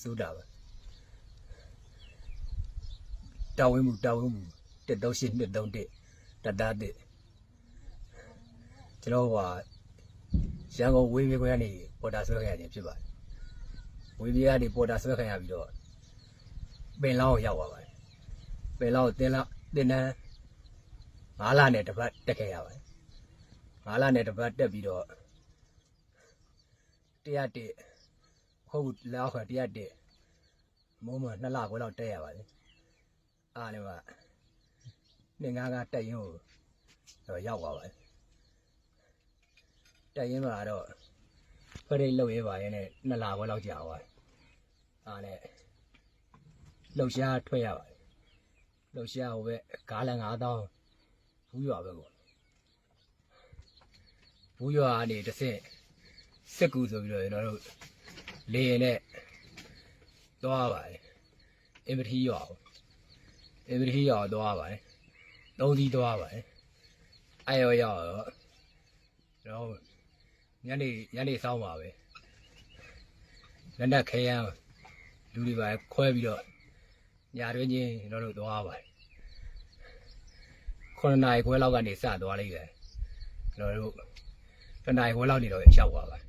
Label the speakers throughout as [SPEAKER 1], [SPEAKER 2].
[SPEAKER 1] စိုးတာပဲတာဝန်မှုတာဝန်မှုတက်တော့ရှင်းနှစ်တော့တက်တတတက်ကျွန်တော်ကရန်ကုန်ဝေးပြေခွဲကနေပေါ်တာဆွဲခံရခြင်းဖြစ်ပါတယ်ဝေးပြေကနေပေါ်တာဆွဲခံရပြီးတော့ပင်လောင်းကိုရောက်သွားပါတယ်ပင်လောင်းကိုတင်းလာတင်းနန်းငါးလနဲ့တစ်ပတ်တက်ခဲ့ရပါတယ်ငါးလနဲ့တစ်ပတ်တက်ပြီးတော့တရားတက် ဟုတ်ဘူးလောက်ခါတရားတက်မုံမနှစ်လခွဲလောက်တက်ရပါတယ်အားလည်းကနေငါးကတက်ရင်ကိုတော့ရောက်သွားပါတယ်တက်ရင်မှာတော့ဖရိတ်လှုပ်ရဲပါရဲ့နဲ့နှစ်လခွဲလောက်ကြာသွားတယ်အားလည်းလှုပ်ရှားထွက်ရပါတယ်လှုပ်ရှားဟိုပဲကားလန်9000ဘူးရွာပဲကိုဘူးရွာကနေတစ်ဆင့်စစ်ကူဆိုပြီးတော့ကျွန်တော်တို့ လေရင်နဲ့သွားပါတယ်အင်ပတီရွာကိုအင်ပတီရွာကိုသွားပါတယ်သုံးစီးသွားပါတယ်အဲ့ရောရောက်တော့ကျွန်တော်ညနေညနေစောင်းပါပဲလက်နက်ခဲယမ်းလူတွေပါခွဲပြီးတော့ညာတွင်းချင်းကျွန်တော်တို့သွားပါတယ်ခုနှစ်နာရီခွဲလောက်ကနေစသွားလိုက်တယ်ကျွန်တော်တို့တစ်နာရီခွဲလောက်နေတော့ရောက်သွားပါတယ်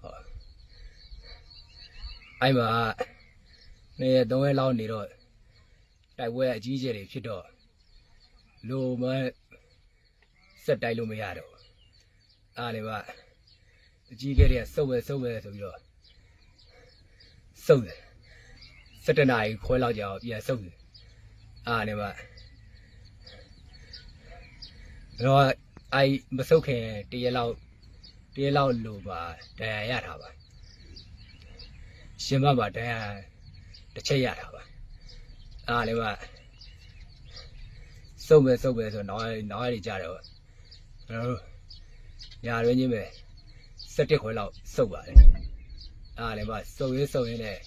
[SPEAKER 1] ဟုတ် အဲ့မှာနေရသုံးရက်လောက်နေတော့တိုက်ပွဲအကြီးအကျယ်တွေဖြစ်တော့လိုမစက်တိုက်လို့မရတော့ဘူးအားလည်းကအကြီးကဲတွေကစုပ်ပဲစုပ်ပဲဆိုပြီးတော့စုပ်တယ်7နာရီခွဲလောက်ကြာတော့ပြန်စုပ်တယ်အားလည်းကတော့အိုင်မစုပ်ခင်တရက်လောက်တရက်လောက်လိုပါဒဏ်ရာရတာပါ ရှင်မပါဒဏ်ရာတစ်ချက်ရတာပါအားလည်းကစုပ်ပဲစုပ်ပဲဆိုတော့နောက်နောက်ရည်ကြတယ်ပေါ့ကျွန်တော်တို့ညာရင်းချင်းပဲ7ခွဲလောက်စုပ်ပါတယ်အားလည်းကစုပ်ရင်းစုပ်ရင်းနဲ့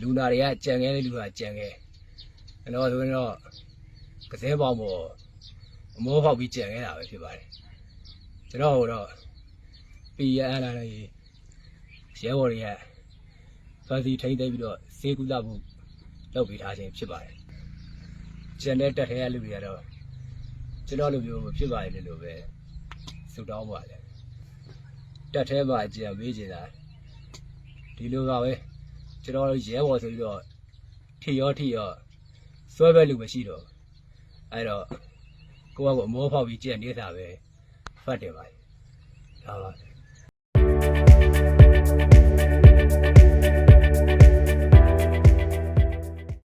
[SPEAKER 1] လူနာတွေကကြံခဲ့တဲ့လူကကြံခဲ့ကျွန်တော်ဆိုရင်တော့ကစဲပေါင်းပေါ်အမောဖောက်ပြီးကြံခဲ့တာပဲဖြစ်ပါတယ်ကျွန်တော်တော့ပြည်ရန်လာနေ ရဲဘော်တွေကဖန်စီထိမ့်သိမ်းပြီးတော့ဈေးကူလာမှုလုပ်ပေးထားခြင်းဖြစ်ပါတယ်ကျန်တဲ့တက်ထဲရလူတွေကတော့ကျွန်တော်လိုမျိုးမဖြစ်ပါလေလို့ပဲဆုတောင်းပါလေတက်ထဲမှာကြံပေးခြင်းတာဒီလိုကပဲကျွန်တော်ရဲဘော်ဆိုပြီးတော့ထီရောထီရောစွဲပဲလူမရှိတော့ဘူးအဲ့တော့ကိုကကိုအမောဖောက်ပြီးကြံနေတာပဲဖတ်တယ်ပါဒါပါ